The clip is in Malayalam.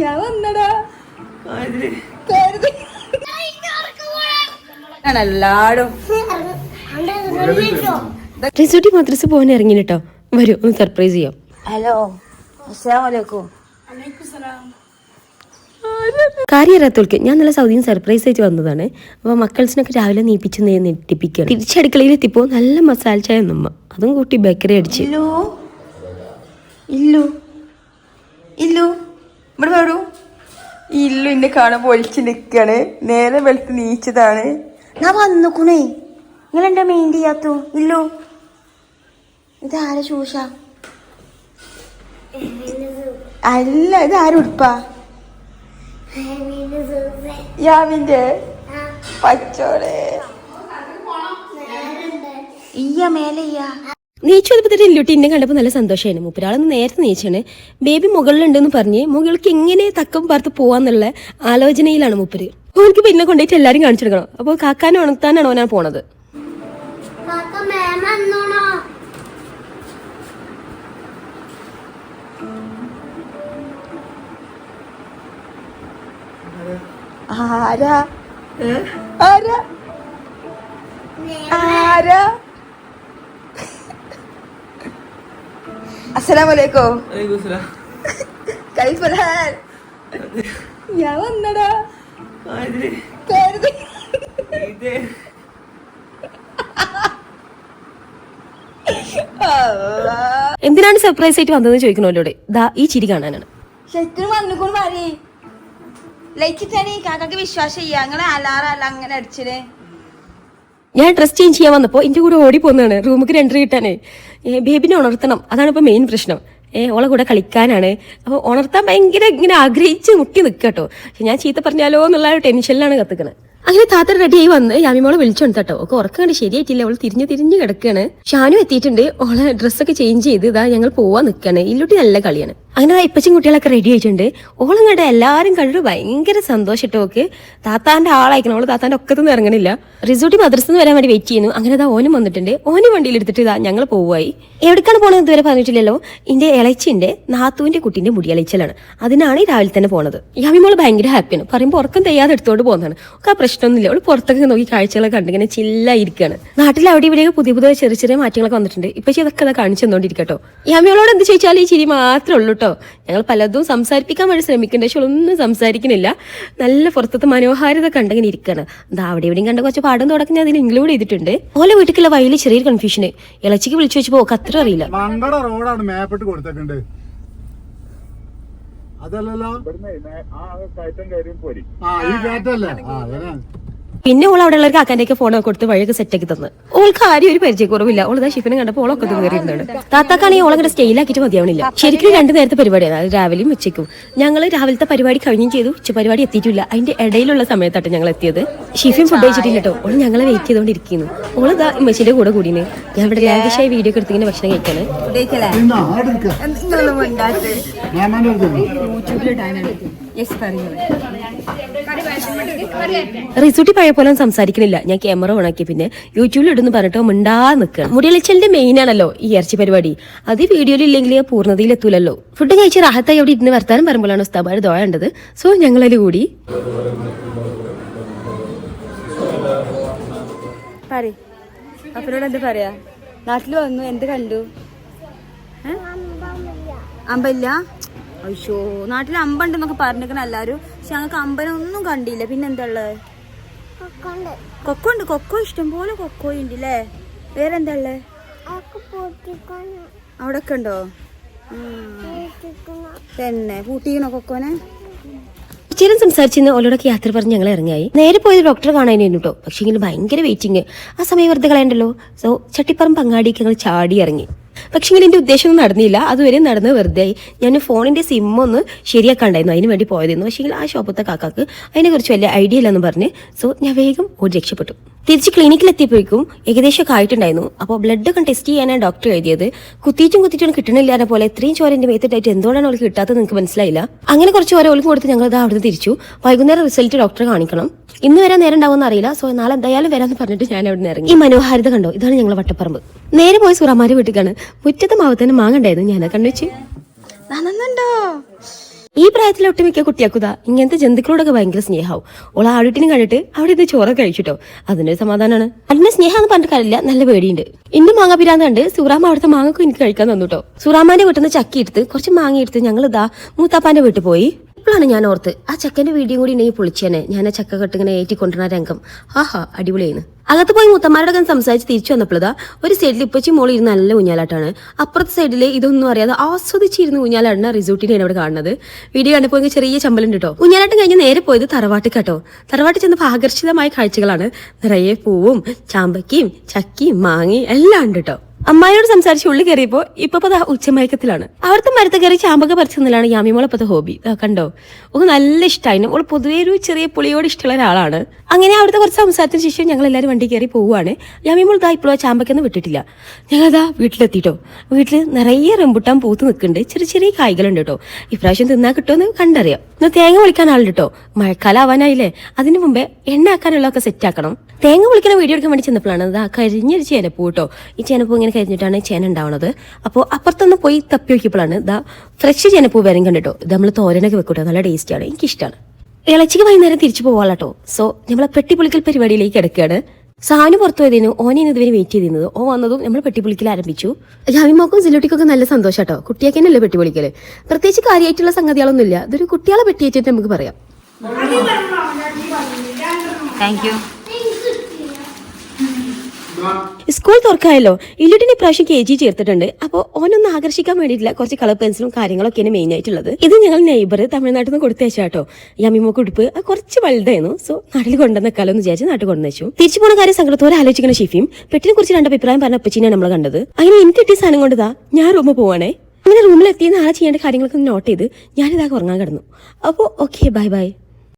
ഞാൻ വന്നടാ. എല്ലാടും. റിസോർട്ടി മദ്രസ് പോകാൻ ഇറങ്ങി കേട്ടോ വരൂ ഒന്ന് സർപ്രൈസ് ചെയ്യാം. ഹലോ അസ്സലാമു അലൈക്കും. കാര്യം അറിയാത്തവർക്ക് ഞാൻ നല്ല സൗദിയിൽ സർപ്രൈസ് ആയിട്ട് വന്നതാണ്. അപ്പോൾ മക്കൾസിനൊക്കെ രാവിലെ നീപ്പിച്ച് നേ നെട്ടിപ്പിക്കുകയാണ് തിരിച്ചടുക്കളയിൽ എത്തിപ്പോ നല്ല മസാല ചായ നമ്മ അതും കൂട്ടി ബേക്കറി അടിച്ച്. ഇല്ലോ. ഇല്ലു. ഇല്ലു. ഇവിടെ വരൂ. ഇല്ലു ഇന്നെ കാണാൻ പൊളിച്ചു നിൽക്കാണ് നേരെ വെളുത്ത് നീച്ചതാണ്. ഞാൻ വന്നുക്കുണേ നിങ്ങൾ എന്റെ മെയിൻ ചെയ്യാത്തു ഇല്ലു. ഇതാരെ ചൂഷ? അല്ല ഇതാരും ഉടുപ്പാ? യാവിന്റെ പച്ചോടെ ഇയ്യ മേലെ ഇയ്യ. നീച്ചു വന്നപ്പോഴത്തെ തന്നെ ഇല്ലുട്ടി എന്നെ കണ്ടപ്പോൾ നല്ല സന്തോഷമായിരുന്നു മുപ്പരാളൊന്ന് നേരത്തെ നീച്ചാണ്. ബേബി മുകളിലുണ്ടെന്ന് പറഞ്ഞ് മുകൾക്ക് എങ്ങനെ തക്കം പാർത്ത് പോവാന്നുള്ള ആലോചനയിലാണ് മുപ്പര്. ഓനക്ക് പിന്നെ കൊണ്ടുപോയിട്ട് എല്ലാവരും കാണിച്ചെടുക്കണം അപ്പോൾ കാക്കാനെ ഉണർത്താനാണ് ഓനാ പോണത്. ആരാ? ആരാ? ആരാ? അസ്സലാമലൈക്കും. കൈഫലാൽ ഞാൻ വന്നടാ. കരുതി. എന്തിനാണ് സർപ്രൈസ് ആയിട്ട് വന്നതെന്ന് ചോദിക്കണോലോടെ ദാ ഈ ചിരി കാണാനാണ്. ശരിക്കും വന്നുകൊണ്ട് പറയേ. ലൈക്ക് തന്നെ കാക്കക്ക് വിശ്വാസം ചെയ്യാ. ഞങ്ങളെ അലാറല്ല അങ്ങനെ അടിച്ചില്ലേ ഞാൻ ഡ്രസ് ചേഞ്ച് ചെയ്യാൻ വന്നപ്പോൾ എന്റെ കൂടെ ഓടി പോകുന്നതാണ് റൂമിക്ക് എൻട്രി കിട്ടാനേ. ബേബിനെ ഉണർത്തണം. അതാണ് ഇപ്പോൾ മെയിൻ പ്രശ്നം. ഏ ഓളെ കൂടെ കളിക്കാനാണ്. അപ്പോൾ ഉണർത്താൻ ഭയങ്കര ഇങ്ങനെ ആഗ്രഹിച്ച് മുട്ടി നിൽക്കുക കേട്ടോ ഞാൻ ചീത്ത പറഞ്ഞാലോ എന്നുള്ള ടെൻഷനിലാണ് കത്തുക്കണത് അങ്ങനെ താത്ത റെഡിയായി വന്ന് യാമിമോളെ വിളിച്ചോണ്ട് കേട്ടോ ഒക്കെ ഉറക്കാണ്ട് ശരിയായിട്ടില്ല. അവൾ തിരിഞ്ഞു തിരിഞ്ഞു കിടക്കുകയാണ് ഷാനു എത്തിയിട്ടുണ്ട്. ഓളെ ഡ്രസ്സൊക്കെ ചേഞ്ച് ചെയ്ത് ഇതാ ഞങ്ങൾ പോവാൻ നിൽക്കുകയാണ് ഇല്ലുട്ടി നല്ല കളിയാണ്. അങ്ങനെ ഇപ്പച്ചും കുട്ടികളൊക്കെ റെഡി ആയിട്ടുണ്ട്. ഓളും കണ്ട എല്ലാവരും കണ്ടിട്ട് ഭയങ്കര സന്തോഷിട്ടോ ഓക്ക്. താത്താന്റെ ആളായിക്കണം. ഓൾ താത്താന്റെ ഒക്കത്തൊന്നും ഇറങ്ങണില്ല. റിസോർട്ടിൽ മദ്രസന്ന് വരാൻ വേണ്ടി വെയിറ്റ് ചെയ്യുന്നു. അങ്ങനെ ദാ ഓനും വന്നിട്ടുണ്ട്. ഓന് വണ്ടിയിൽ എടുത്തിട്ട് ഇതാ ഞങ്ങൾ പോവായി എവിടേക്കാണ് പോണത് ഇതുവരെ പറഞ്ഞിട്ടില്ലല്ലോ? ഇന്റെ ഇളച്ചിന്റെ നാത്തുവിന്റെ കുട്ടീന്റെ മുടിയളച്ചിലാണ്. അതിനാണ് ഈ രാവിലെ തന്നെ പോണത്. യാമിമോൾ ഭയങ്കര ഹാപ്പിയാണ് പറയുമ്പോൾ ഉറക്കം തെയ്യാതെ എടുത്തോണ്ട് പോകുന്നതാണ്. ഒക്കെ ആ പ്രശ്നമൊന്നുമില്ല. അവൾ പുറത്തൊക്കെ നോക്കി കാഴ്ചകളൊക്കെ കണ്ടിങ്ങനെ ചില്ലായിരിക്കാണ്. നാട്ടിൽ അവിടെ ഇവിടെയൊക്കെ പുതിയ പുതിയ ചെറിയ ചെറിയ മാറ്റങ്ങളൊക്കെ വന്നിട്ടുണ്ട്. ഇപ്പൊ ഇതൊക്കെ അതാ കാണിച്ചു തന്നോണ്ടിരിക്കട്ടോ. യാമിയോളോട് എന്ത് ചോദിച്ചാലും ഈ ചിരി മാത്രമേ ഉള്ളൂ കേട്ടോ. ഞങ്ങൾ പലതും സംസാരിപ്പിക്കാൻ വേണ്ടി ശ്രമിക്കുന്നുണ്ട് പക്ഷെ ഒന്നും സംസാരിക്കുന്നില്ല. നല്ല പുറത്തത്തെ മനോഹാരിത കണ്ടങ്ങനെ ഇരിക്കുകയാണ് ദാ അവിടെ എവിടെയും കണ്ട കുറച്ച് പാടം തുടക്കം ഞാൻ അതിൽ ഇൻക്ലൂഡ് ചെയ്തിട്ടുണ്ട്. ഓലെ വീട്ടിലുള്ള വയലിൽ ചെറിയൊരു കൺഫ്യൂഷന് ഇളച്ചിക്ക് വിളിച്ചു വെച്ചപ്പോ അത്ര അറിയില്ല. റോഡാണ് മാപ്പിട്ട് കൊടുത്തിട്ടുണ്ട്. അതല്ലല്ലോ? ആ ഈ കയറ്റല്ലേ? പിന്നെ ഓൾ അവിടെ ഉള്ളവർക്ക് ആക്കാന്റെ ഫോൺ കൊടുത്ത് വഴിയൊക്കെ സെറ്റ് ആക്കി തന്നു. ഓൾക്ക് ആരും ഒരു പരിചയക്കുറവില്ല. ഓൾ ഇതാ ഷിഫിനെ കണ്ടപ്പോൾ ഓളൊക്കെ കയറിയിരുന്നുണ്ട് താത്താക്കാണെങ്കിൽ ഓളങ്ങനെ സ്റ്റൈലാക്കിയിട്ട് മതിയാവണില്ല. ശരിക്കും രണ്ട് നേരത്തെ പരിപാടിയാണ് അത് രാവിലെയും ഉച്ചയ്ക്കും. ഞങ്ങൾ രാവിലത്തെ പരിപാടി കഴിഞ്ഞും ചെയ്തു. ഉച്ച പരിപാടി എത്തിയിട്ടില്ല. അതിന്റെ ഇടയിലുള്ള സമയത്താണ് ഞങ്ങൾ എത്തിയത്. ഷിഫിൻ ഫുഡ് കഴിച്ചിട്ടില്ല കേട്ടോ. ഓൾ ഞങ്ങളെ വെയിറ്റ് ചെയ്തുകൊണ്ടിരിക്കുന്നു ഓൾ ഇതാ മെസ്സിന്റെ കൂടെ കൂടിന് ഞാൻ ഇവിടെ ലാവിഷായി വീഡിയോ ഒക്കെ എടുത്തിങ്ങനെ ഭക്ഷണം കഴിക്കാണ്. ഉദ്ദേശിച്ചല്ലേ റിസൂട്ടി പഴയ പോലെ സംസാരിക്കുന്നില്ല ഞാൻ ക്യാമറ ഓണാക്കി പിന്നെ യൂട്യൂബിൽ ഇടുന്നു പറഞ്ഞിട്ട് മിണ്ടാ നിൽക്കണം മുടിയളിച്ചലിന്റെ മെയിൻ ആണല്ലോ ഈ ഇറച്ചി പരിപാടി. അത് വീഡിയോയിൽ ഇല്ലെങ്കിൽ പൂർണതയിൽ എത്തൂലല്ലോ. ഫുഡ് കഴിച്ച് റാഹത്തായി അവിടെ ഇരുന്ന് വർത്താനം പറയുമ്പോഴാണ് ഉസ്താബാർ ദോയുണ്ടത് സോ ഞങ്ങളതിൽ കൂടി. പറയ്. അപ്പനോട് എന്ത് പറയാ? നാട്ടിൽ വന്നു. എന്ത് കണ്ടു? അമ്പല്ല അയ്യോ നാട്ടിൽ അമ്പണ്ടെന്നൊക്കെ പറഞ്ഞിരിക്കണ എല്ലാരും. പക്ഷെ ഞങ്ങൾക്ക് അമ്പലം ഒന്നും കണ്ടില്ല പിന്നെന്താ ഉള്ളത് കൊക്കോ ഉണ്ട് കൊക്കോ ഇഷ്ടം പോലെ കൊക്കോ ഉണ്ട് അല്ലേ വേറെന്താ ഉള്ളത് അവിടെ ഒക്കെ ഉണ്ടോ. തന്നെ. പൂട്ടിക്കണോ കൊക്കോനെ? ചിലം സംസാരിച്ചിരുന്ന ഓലോടൊക്കെ യാത്ര പറഞ്ഞ് ഞങ്ങൾ ഇറങ്ങിയായി. നേരെ പോയത് ഡോക്ടറെ കാണാനായിരുന്നു കേട്ടോ പക്ഷേ ഭയങ്കര വെയിറ്റിംഗ്. ആ സമയം വെറുതെ കളയണ്ടല്ലോ. സോ ചട്ടിപ്പറമ്പ് പങ്ങാടിക്ക് ഞങ്ങൾ ചാടി ഇറങ്ങി. പക്ഷേ എന്റെ ഉദ്ദേശം നടന്നില്ല. അതുവരെ നടന്ന് വെറുതെ ഞാൻ ഫോണിന്റെ സിം ഒന്ന് ശരിയാക്കാണ്ടായിരുന്നു. അതിന് വേണ്ടി പോയതായിരുന്നു. പക്ഷേ ആ ഷോപ്പത്തെ കാക്കാക്ക് അതിനെക്കുറിച്ച് വലിയ ഐഡിയ ഇല്ലെന്ന് പറഞ്ഞ് സോ ഞാൻ വേഗം ഓടി രക്ഷപ്പെട്ടു. തിരിച്ച് ക്ലിനിക്കിൽ എത്തിയപ്പോഴേക്കും ഏകദേശം ഒക്കെ ആയിട്ടുണ്ടായിരുന്നു. അപ്പോൾ ബ്ലഡ് ഒക്കെ ടെസ്റ്റ് ചെയ്യാനാണ് ഡോക്ടർ എഴുതിയത്. കുത്തിയിട്ടും കുത്തിയിട്ടും കിട്ടണില്ലാതെ പോലെ ഇത്രയും ചോര എന്റെ മേത്തിട്ടായിട്ട് എന്തുകൊണ്ടാണ് അവൾക്ക് കിട്ടാത്തത് നിങ്ങൾക്ക് മനസ്സിലായില്ല? അങ്ങനെ കുറച്ച് ഓരോ ഓൾക്ക് കൊടുത്ത് ഞങ്ങൾ അവിടുന്ന് തിരിച്ചു. വൈകുന്നേരം റിസൾട്ട് ഡോക്ടറെ കാണിക്കണം. ഇന്ന് വരാൻ നേരം ഉണ്ടാവുമെന്ന് അറിയില്ല. സോ നാളെ എന്തായാലും വരാമെന്ന് പറഞ്ഞിട്ട് ഞാൻ അവിടെ ഇറങ്ങി. ഈ മനോഹാരിത കണ്ടോ? ഇതാണ് ഞങ്ങൾ വട്ടപ്പറമ്പ്. നേരെ പോയി സുറമാരി വീട്ടിലാണ് മുറ്റത്തെ മാവത്തന്നെ മാങ്ങണ്ടായിരുന്നു ഞാൻ കണ്ടുവെച്ച് നന്നുണ്ടോ ഈ പ്രായത്തിലെ ഒട്ടുമിക്ക കുട്ടിയാക്കുതാ ഇങ്ങനത്തെ ജന്തുക്കളോടൊക്കെ ഭയങ്കര സ്നേഹമാവും ഓളെ ആടിട്ടിനും കണ്ടിട്ട് അവിടെ ഇത് ചോറൊക്കെ കഴിച്ചിട്ടോ? അതിനൊരു സമാധാനമാണ് അതിന്റെ സ്നേഹം എന്ന് പറഞ്ഞിട്ട് കാര്യമില്ല നല്ല പേടിയുണ്ട്. ഇന്നും മാങ്ങ പിരാൻ കണ്ട് സുറാമ അവിടുത്തെ മാങ്ങക്കും എനിക്ക് കഴിക്കാൻ തന്നു കേട്ടോ. സുറാമാന്റെ വീട്ടിൽ നിന്ന് ചക്കി എടുത്ത് കുറച്ച് മാങ്ങ എടുത്ത് ഞങ്ങൾ ഇതാ മൂത്താപ്പാന്റെ വീട്ടിൽ പോയി. ഇപ്പോഴാണ് ഞാൻ ഓർത്ത് ആ ചക്കന്റെ വീഡിയോ കൂടി ഉണ്ടെങ്കിൽ പൊളിച്ചേനെ. ഞാൻ ആ ചക്ക കെട്ടിങ്ങനെ ഏറ്റി ഏറ്റിക്കൊണ്ടിരുന്ന രംഗം. ആഹാ അടിപൊളിയാണ് അകത്ത് പോയി മുത്തന്മാരുടെ കാര്യം സംസാരിച്ച് തിരിച്ചു വന്നപ്പോഴതാ ഒരു സൈഡിൽ ഇപ്പച്ചി മോളി ഇരുന്ന് നല്ല ഊഞ്ഞാലാട്ടാണ്. അപ്പുറത്തെ സൈഡിൽ ഇതൊന്നും അറിയാതെ ആസ്വദിച്ചിരുന്ന് ഊഞ്ഞാലാടുന്ന റിസോർട്ടിനെയാണ് അവിടെ കാണുന്നത്. വീഡിയോ കണ്ടപ്പോൾ ചെറിയ ചമ്പലുണ്ട് കേട്ടോ. ഊഞ്ഞാലാട്ടം കഴിഞ്ഞ് നേരെ പോയത് തറവാട്ടിൽ കേട്ടോ. തറവാട്ടിൽ ചെന്നപ്പോൾ ആകർഷിതമായ കാഴ്ചകളാണ് നിറയെ പൂവും ചാമ്പക്കയും ചക്കിയും മാങ്ങയും എല്ലാം ഉണ്ട് കേട്ടോ. അമ്മായിയോട് സംസാരിച്ച് ഉള്ളി കയറിയപ്പോ ഇപ്പൊ ദാ ഉച്ചമയക്കത്തിലാണ്. അവിടുത്തെ മരത്ത് കയറി ചാമ്പക പറിച്ചെന്നിലാണ് യാമിമോളെ ഇപ്പത്തെ ഹോബി. കണ്ടോ? ഓക്ക് നല്ല ഇഷ്ടമായിരുന്നു ഓൾ പൊതുവേ ഒരു ചെറിയ പുളിയോട് ഇഷ്ടമുള്ള ഒരാളാണ്. അങ്ങനെ അവിടുത്തെ കുറച്ച് സംസാരത്തിന് ശേഷം ഞങ്ങൾ എല്ലാവരും വണ്ടി കയറി പോവുകയാണ്. യാമിമോൾ ദാ ഇപ്പോഴും ചാമ്പക്കൊന്നും വിട്ടിട്ടില്ല. ഞങ്ങളതാ വീട്ടിലെത്തിട്ടോ. വീട്ടിൽ നിറയെ റംബുട്ടാൻ പൂത്ത് നിൽക്കുന്നുണ്ട്. ചെറിയ ചെറിയ കായ്കളുണ്ട് കേട്ടോ. ഇപ്രാവശ്യം തിന്നാൻ കിട്ടുമെന്ന് കണ്ടറിയാം. ഇന്ന് തേങ്ങ വിളിക്കാൻ ആളുണ്ട് മഴക്കാലം ആവാനായില്ലേ അതിനു മുമ്പേ എണ്ണ ആക്കാനുള്ളതൊക്കെ സെറ്റ് ആക്കണം. തേങ്ങ വിളിക്കുന്ന വീഡിയോ എടുക്കാൻ വേണ്ടി ചെന്നപ്പോഴാണ് ഇതാ കരിഞ്ഞൊരു ചേനപ്പൂ കേട്ടോ ഈ ചേനപ്പൂ ഇങ്ങനെ കരിഞ്ഞിട്ടാണ് ചേന ഉണ്ടാവുന്നത് അപ്പോൾ അപ്പുറത്തൊന്ന് പോയി തപ്പി നോക്കിയപ്പോഴാണ് ഇതാ ഫ്രഷ് ചേനപ്പൂ വരും കണ്ടിട്ടോ. ഇത് നമ്മൾ തോരനൊക്കെ വെക്കൂട്ടോ. നല്ല ടേസ്റ്റാണ് എനിക്കിഷ്ടമാണ് ഇളച്ചിക്ക് വൈകുന്നേരം തിരിച്ചു പോവാളട്ടോ. സോ നമ്മളെ പെട്ടിപ്പൊളിക്കൽ പരിപാടിയിലേക്ക് കിടക്കുകയാണ്. സാനു പുറത്തു പോയതിനു ഓനെ ഇതുവരെ വെയിറ്റ് ചെയ്തിരുന്നത്. ഓ വന്നതും നമ്മൾ പെട്ടിപ്പൊളിക്കൽ ആരംഭിച്ചു. ജാമിമോക്കും സിലോട്ടിക്കൊക്കെ നല്ല സന്തോഷം കേട്ടോ കുട്ടിയൊക്കെ തന്നെയല്ലേ പെട്ടിപൊളിക്കൽ പ്രത്യേകിച്ച് കാര്യമായിട്ടുള്ള സംഗതികളൊന്നുമില്ല. ഇതൊരു കുട്ടികളെ പെട്ടിയേറ്റിട്ട് നമുക്ക് പറയാം. താങ്ക് യു സ്കൂൾ തുറക്കായല്ലോ. ഇല്ലുട്ടിന് ഇപ്രാവശ്യം കെ ജി ചേർത്തിട്ടുണ്ട്. അപ്പോൾ ഓനൊന്ന് ആകർഷിക്കാൻ വേണ്ടിയിട്ടില്ല കുറച്ച് കളർ പെൻസിലും കാര്യങ്ങളൊക്കെയാണ് മെയിൻ ആയിട്ടുള്ളത്. ഇത് ഞങ്ങൾ നെയ്ബർ തമിഴ്നാട്ടിൽ നിന്ന് കൊടുത്തേച്ചാട്ടോ യമിമോക്ക് ഉടുപ്പ് കുറച്ച് വലുതായിരുന്നു. സോ നാട്ടിൽ കൊണ്ടുവന്നേക്കാലോ എന്ന് വിചാരിച്ച് നാട്ടിൽ കൊണ്ടുവച്ചു തിരിച്ചു പോണ കാര്യം സങ്കടത്തോടെ ആലോചിക്കുന്ന ഷിഫിയും പെട്ടിനെ കുറിച്ച് രണ്ട് അഭിപ്രായം പറഞ്ഞ അപ്പച്ചിനെയാണ് നമ്മൾ കണ്ടത്. അങ്ങനെ എനിക്ക് കിട്ടിയ സാധനം കൊണ്ടതാ ഞാൻ റൂമ് പോവാണേ. അങ്ങനെ റൂമിൽ എത്തിയ നാളെ ചെയ്യേണ്ട കാര്യങ്ങളൊക്കെ നോട്ട് ചെയ്ത് ഞാനിതാ ഉറങ്ങാൻ കിടന്നു. അപ്പോൾ ഓക്കെ ബൈ ബൈ